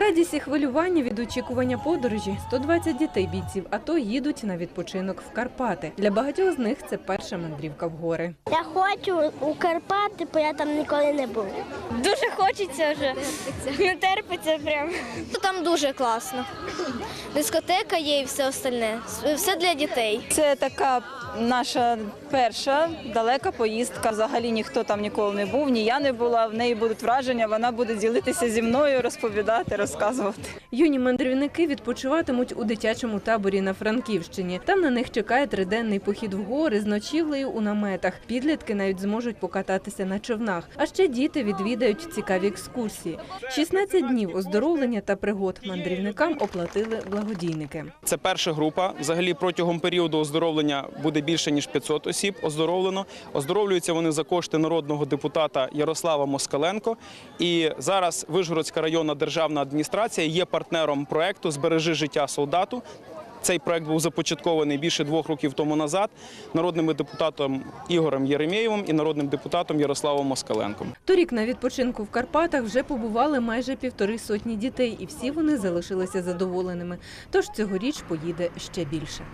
Радість і хвилювання від очікування подорожі 120 дітей бійців АТО їдуть на відпочинок в Карпати. Для багатьох з них це перша мандрівка в гори. Я хочу у Карпати, бо я там ніколи не був. Дуже хочеться вже. Не терпиться прям. Там дуже класно. Дискотека є і все остальне. Все для дітей. Це така наша перша далека поїздка. Взагалі ніхто там ніколи не був, ні я не була. В неї будуть враження. Вона буде ділитися зі мною, розповідати, розказувати. Юні мандрівники відпочиватимуть у дитячому таборі на Франківщині. Там на них чекає триденний похід в гори з ночівлею у наметах. Підлітки навіть зможуть покататися на човнах. А ще діти відвідають цікаві екскурсії. 16 днів оздоровлення та пригод мандрівникам оплатили благодійники. Це перша група. Взагалі протягом періоду оздоровлення буде більше ніж 500 осіб оздоровлено. Оздоровлюються вони за кошти народного депутата Ярослава Москаленко. І зараз Вишгородська районна державна адміністрація є партнером проекту Збережи життя солдату. Цей проект був започаткований більше двох років тому назад народним депутатом Ігорем Єремєєвим і народним депутатом Ярославом Москаленком. Торік на відпочинку в Карпатах вже побували майже півтори сотні дітей, і всі вони залишилися задоволеними. Тож цьогоріч поїде ще більше.